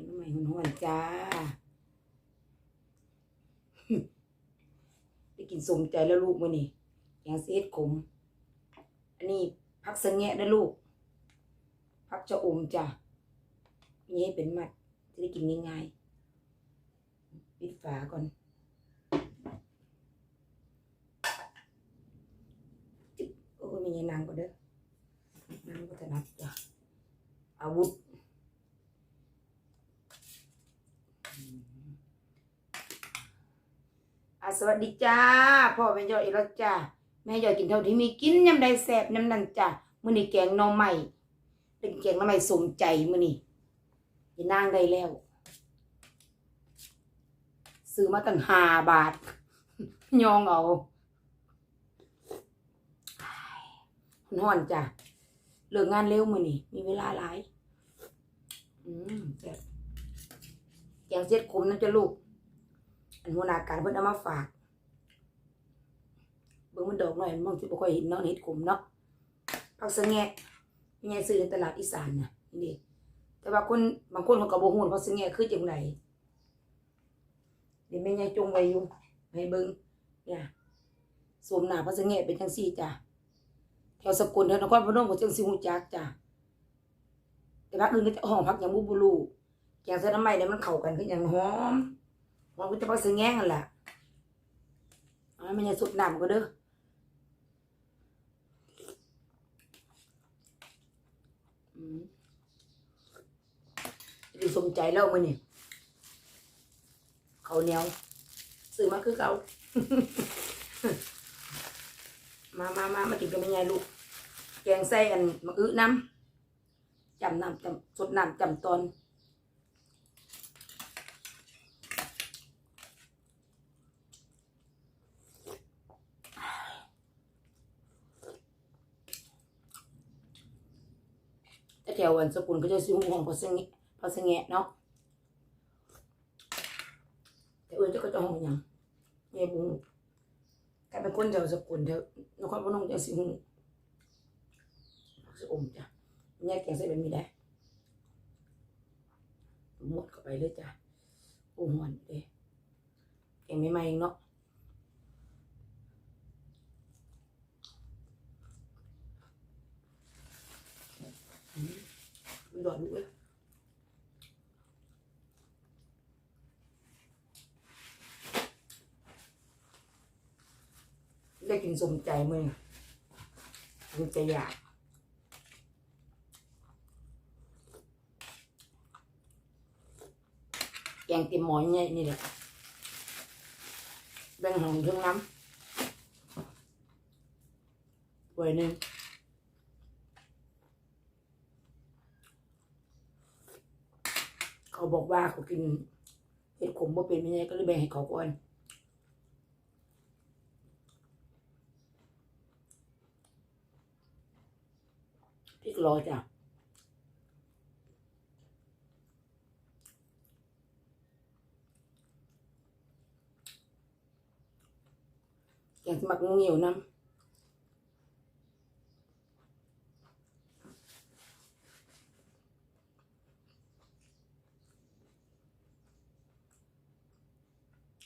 งน้ำใหม่หุ่นหวนจ้า ได้กินสมใจแล้วลูกมื้อนี้แกงเสียดขม อันนี้พักสะแงะนะลูก พักจะอมจ้ะนี่ให้เป็นมัด จะได้กินง่ายๆปิดฝาก่อนจึ๊บโอ้ยมีนางก็เด้อนางก็ถนัดจ้ะอาวุธ อะ สวัสดีจ้าพ่อแม่ยอยอีกแล้วจ้าแม่ยอยกินเท่าที่มีกินยำใดแสบยำนันจ้ามื้อนี้แกงหน่อไม้เป็นแกงหน่อไม้สมใจมื้อนี้อย่านางได้แล้ว ซื้อมาตั้งห้าบาท ยองเอาฮ้อนจ้ะเลิกงานเร็วมื้อนี้มีเวลาหลาย อืมแกงเส็ดขมนั่นจะลูก อันหัวหน้าการเพิ่นเอามาฝาก เบิ่งมันดอกหน่อยมองสิบ่ค่อยเห็นเนาะเห็ดขมเนาะผักสะแงะมีไงซื้อในตลาดอีสานนะนี่แต่ว่าคนบางคนเขาก็บ่ฮู้ว่าผักสะแงะคือจังไดเดี๋ยวแม่ยายจงไว้อยู่ให้เบิ่งเนี่ยสวมหน้าผักสะแงะเป็นจังซี่จ้ะแถวสกลแถวนครพนมก็จังสิฮู้จักจ้ะแต่ภาคอื่นก็จะห้องพักหยังบ่บ่รู้แกงใส่น้ำไม้เนี่ยมันเข้ากันคือหยังหอม มันก็จะพอซื้อแง่งกันแหละมันจะสุดหนำก็เด้อดีสมใจแล้วมือนี่เขาเหนียวซื้อมาคือเก่ามามามามากินกันเป็นไงลูก แกงไส้อันมะอื้อน้ำจำน้ำจำสดน้ำจำตอน แถววันสกุลก็จะซื้อหมูของพอสงพอสงะเนาะแต่อื่นจะก็จะห้องยังเงี้ยบุ้งกลายเป็นคนแถวสกุลแถวนครพนมจะซื้อหมูซื้อมจ้ะเนี่ยแกงใส่แบบนี้ได้หมดเข้าไปเลยจ้ะอ้หวนเด้แกงไม่ไหมเองเนาะ มันหลอดลูกเลยได้กินสมใจมึงสมใจอยากแกงเต็มหมอนี่นี่แหละแบ่งหองเครื่องน้ำไว้หนึ่ง เขาบอกว่าเขากินเห็ดขมบ่เป็นไม่ไงก็เลยแบ่งให้เขาก่อนพริกรอจ้ะแกสมักงูเหี่ยวน้ำเนี่ยตอกมัดสิหยุกเข้ามาเลย เอาซื้อเงี้ยนะมกใส่น้ำใหม่ให้แซ่บเข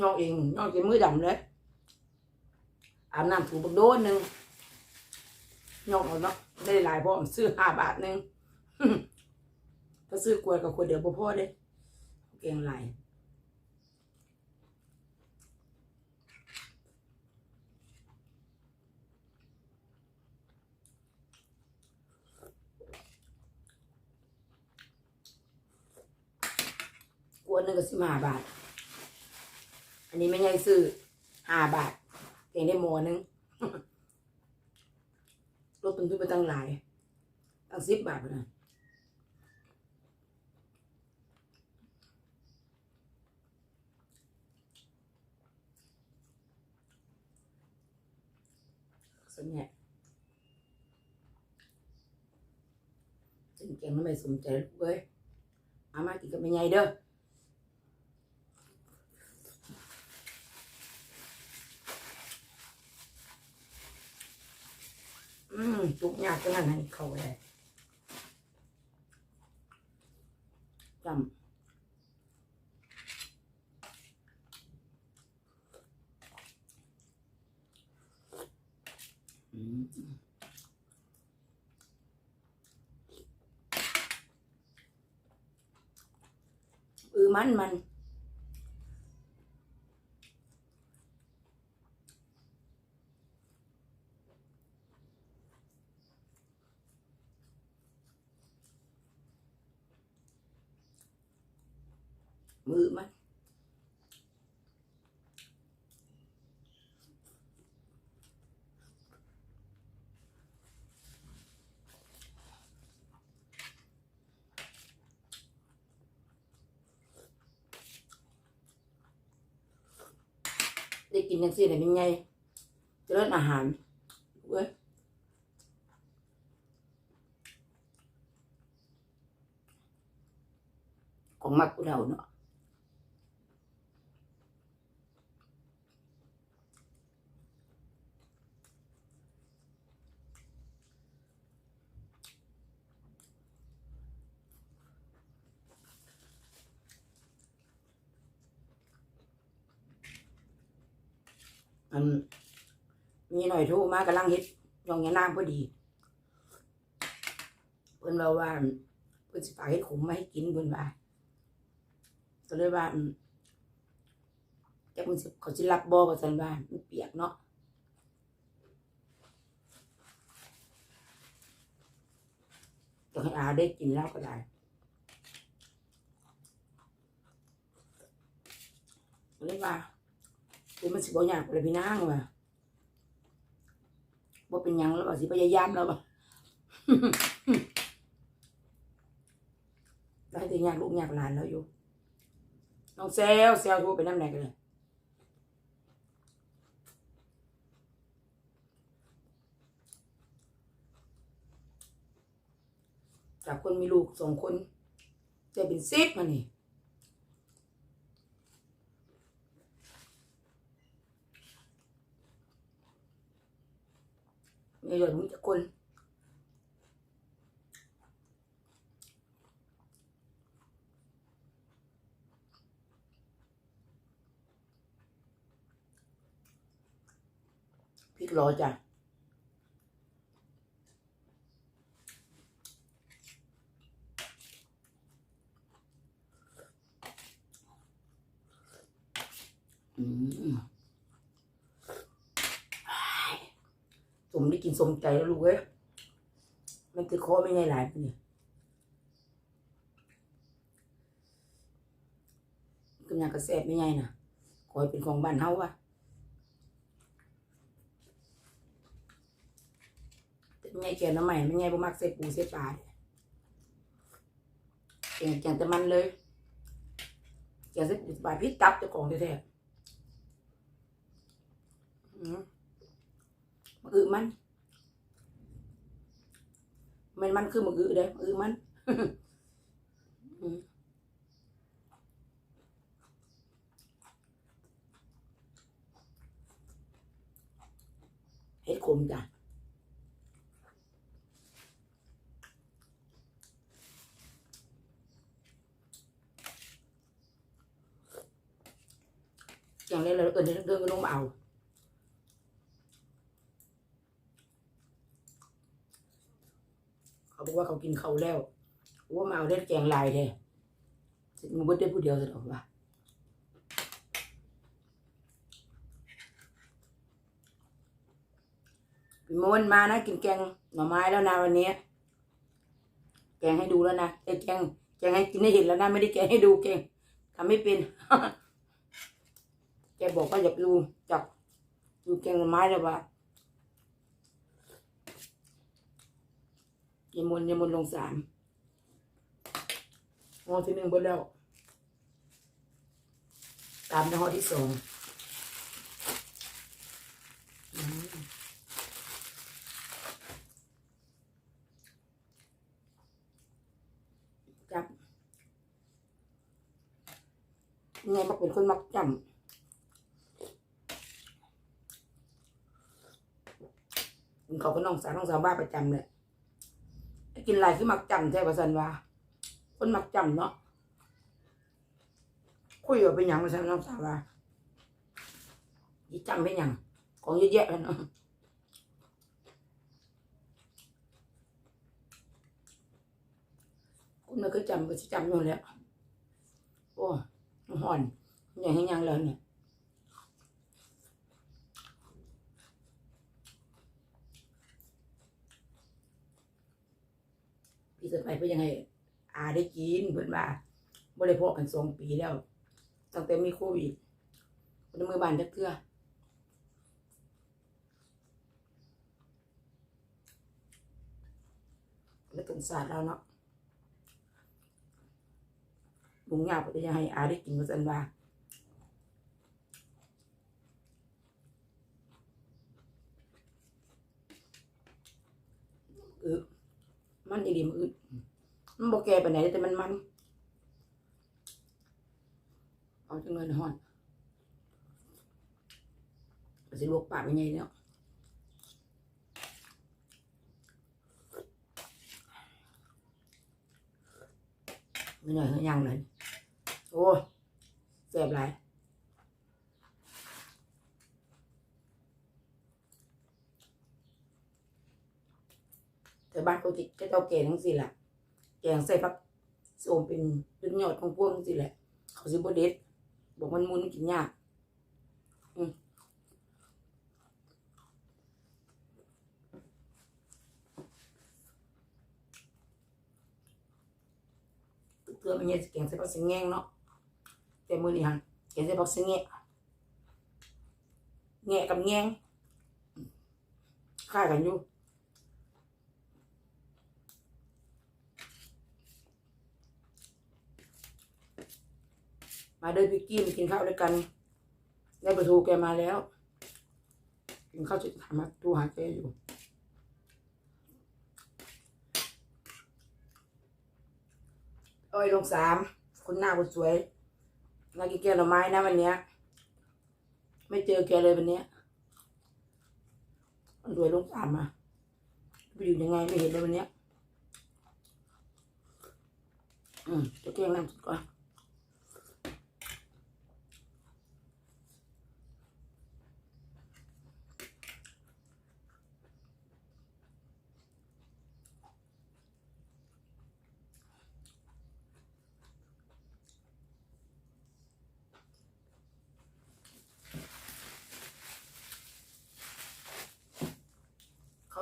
ย่องเองย่องจะมือดำเลยอาบน้ำถูบักโดนหนึ่งยกเอาเนาะได้หลายพร้อมซื้อห้าบาทหนึงถ้าซื้อกล้วยกับขวดเดียวบ่อเด้เก่งหลกวยหนึงก็สิบห้าบาท อันนี้ไม่ใช่ซื้อห้าบาทเองได้หมอหนึงลดต้นทุนไปตั้งหลายตั้งสิบบาทไปนะสนเนี่ยจึงแกงน้ำไม่สมใจลูกเว้ยเอามากินกับแม่ใหญ่เด้อ อืมทุกอย่างก็นั่นให้เขาเลยจำอืมเออมันมัน มือมันได้กินยังสิได้เป็นไงเจริญอาหารเว้ยของมักกูเราเนาะ อันมีหน่อยโทรมากำลังเฮ็ดยองยานางพอดี เพิ่นเราว่าเพิ่นสิฝากเฮ็ดขมมาให้กินเพิ่นว่าก็เลยว่าอืมจักมันสิเขาสิรับบ่ว่าซั่นว่ามันเปียกเนาะจะให้อาได้กินแล้วก็ได้ก็เลยว่า คือมันสิบ่ยากเลยพี่นางว่ะบ่เป็นยังแล้วสิพยายามแล้วว่ะได้แต่ยากลูกยากหลานแล้วอยู่น้องแซวแซวโทรไปน้ำไหนกันเลยจากคนมีลูกสองคนจะเป็นซิปมานี่ หย่อนมีแต่คนพริกรอจ้ะอืมสม ได้กินสมใจแล้วลูกเอ้ยมันคือคอไม่ไงหลายเนี่ยกำลังกระแสบไม่ไงน่ะขอให้เป็นของบ้านเฮาวะแต่ไม่ไงแกน้ำใหม่ไม่ไงบ่มักใส่ปูใส่ปลาเด้แกงแกงแต่มันเลยแกงใส่ปูปลาพิษตับเจ้าของแท้ๆอืมมันอือมัน มันมันคือมันอือเด้ออือมันอืมเฮ็ดขมจ้ะอย่างนี้เราเอินเรื่องก็ต้องมาเอา เขาบอกว่าเขากินเขาแล้วว่ามาเอาเล็ดแกงลายเลยมึงบ่ได้ผู้เดียวสิหรอกว่าพี่มนมานะกินแกงหน่อไม้แล้วนะวันนี้ แกงให้ดูแล้วนะไอ้แกงแกงให้กินให้เห็นแล้วนะไม่ได้แกงให้ดูแกงทำไม่เป็นแกบอกว่าอย่ากดูจับดูแกงหน่อไม้แล้วว่า ยมนยายมนลงสามหอที่หนึ่งหมดแล้ว ตามในหอที่สองจับไงมักเป็นคนมักจำเขาก็น้องสาวน้องสาวบ้านประจำเลย กินหลายคือมักจำแท้ประสันว่า คนมักจำเนาะคุยว่าเป็นยังประสันน้องสาวว่ายี่จำเป็นยังของเยอะแยะเลยเนาะคุณม่เคยจำก็จะจำอยู่แล้วโอ้ห่อนอย่างให้ยังเลยเนี่ย พี่สะใภ้เพื่อยังไงอาได้กินเพื่อนว่าบ่ได้พอกันสองปีแล้วตั้งแต่มีโควิดคนมือบานจักเทื่อแล้วตรงศาสตร์เราเนาะบุงยาวเพื่อยังให้อาได้กินมาสันว่าเออ มันอีดีมันอึดมันบอกแก่ไปไหนใดแต่มันมัน เอาจังเลยนะฮอนมันสิลวกปากยังไงเนี่ยไม่หน่อยเขายังเลย โอ้ยแสบหลาย แต่บ้านเขาจิก็เจ้าแก่ทั้งสี่แหละแกงใส่ผักโสมเป็นเป็นยอดของพวกทั้งสี่แหละ เขาสิบเด็ดบอกมันมุนกินยากอืมเกลือมันเนี่ยแกงใส่ผักสิงแงงเนาะแต่มือนี่ฮะแกงใส่ผักสิงแงะแงะกับแงงคล้ายกันอยู่ มาเดินพี่กี้มากินข้าวด้วยกัน ได้ประตูแกมาแล้ว กินข้าวจุดถามมาทูหาแกอยู่อ้อยลงสามคนหน้าคนสวยมากินแกหน่อไม้นะวันเนี้ย ไม่เจอแกเลยวันเนี้ยคนสวยลงสามมาไปอยู่ยังไงไม่เห็นเลยวันเนี้ย อืมจะแกงน้ำก่อน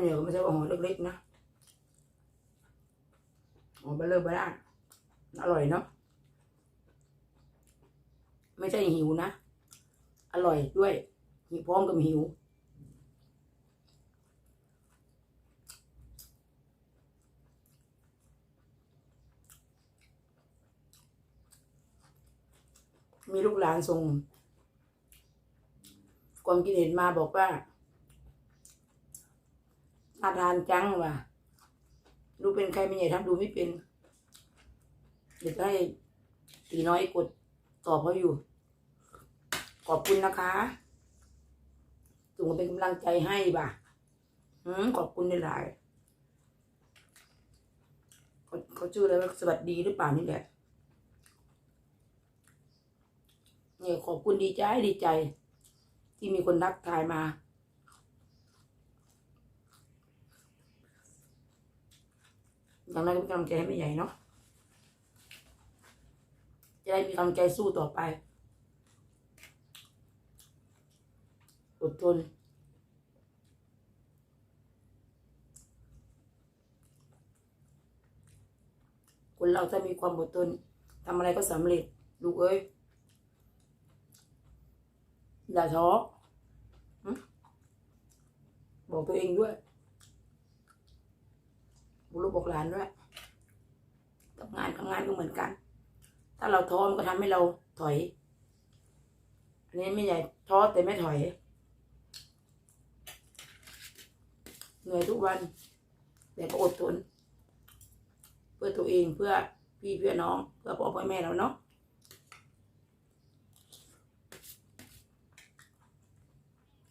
เหนียวก็ไม่ใช่ว่าห่อเล็กๆนะห่อเบลเลอร์เบล่าอร่อยเนาะไม่ใช่หิวนะ อร่อยด้วยหิวพร้อมกับหิวมีลูกหลานส่งความคิดเห็นมาบอกว่า น่าทานจังว่ะดูเป็นใครไม่ใหญ่ทำดูไม่เป็น เดี๋ยวให้ตีน้อยกดตอบเขาอยู่ ขอบคุณนะคะส่งเป็นกำลังใจให้บ่ะอขอบคุณหลายเขาเขาชื่ออะไรว่าสวัสดีหรือเปล่านี่แหละเนี่ยขอบคุณดีใจดีใจ ที่มีคนทักทายมา อย่างไรก็เป็นกำลังใจให้แม่ใหญ่เนาะจะได้มีกำลังใจสู้ต่อไปอดทนคนเราถ้ามีความอดทนทำอะไรก็สำเร็จ ลูกเอ้ยอย่าท้อบอกตัวเองด้วย บุรุษบอกหลานด้วยกับงานทำงานก็เหมือนกัน ถ้าเราท้อมันก็ทำให้เราถอย อันนี้ไม่ใหญ่ท้อแต่ไม่ถอย เหนื่อยทุกวันแต่ก็อดทน เพื่อตัวเองเพื่อพี่เพื่อน้อง เพื่อพ่อเพื่อแม่เราเนาะ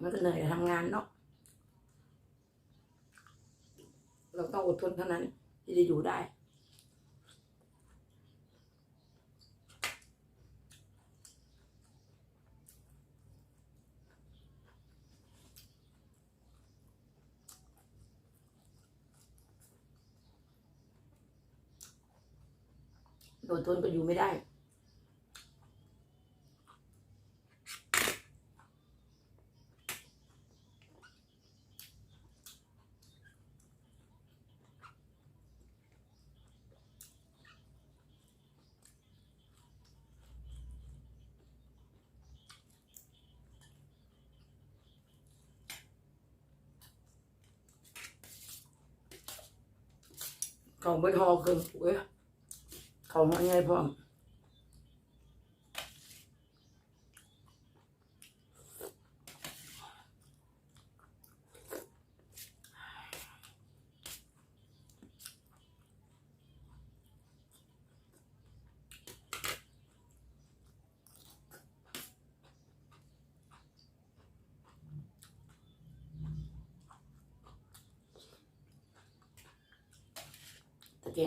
มันก็เหนื่อยทำงานเนาะ เราต้องอดทนเท่านั้น ที่จะอยู่ได้โดทนก็อยู่ไม่ได้ เขาไม่ทอเกินเว้ยเขามาไงพ่อม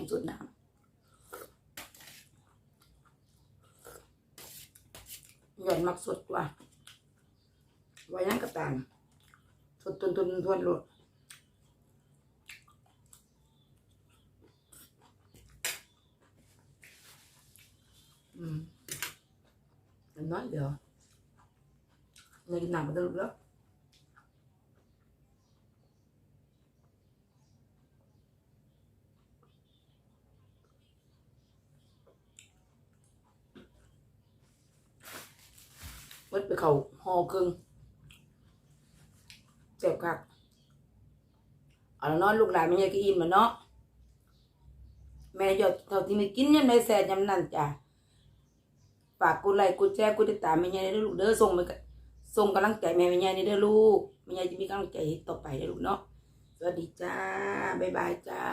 งสุดน้ำหย่อนมักสดกว่าไว้นั่งกระตามสดทนทนทวนโลดอืมน้อยเดียวในกินน้ำมาตลอดแล้ วัดไปเขาหอครึ่งเจ็บคักเอาล้วเนอนลูกหลานไม่ใช่ก็อิ่มาเนาะแม่ยอดเท่าที่ไม่กินยังได้แซ่ยำนั่นจ้ะฝากกดไลค์กดแชร์กดติดตามแม่ใหญ่เด้อลูกเด้อส่งไปส่งกำลังใจแม่แม่ใหญ่นี่เด้อลูกแม่ใหญ่จะมีกำลังใจต่อไปเด้อลูกเนาะสวัสดีจ้าบ๊ายบายจ้า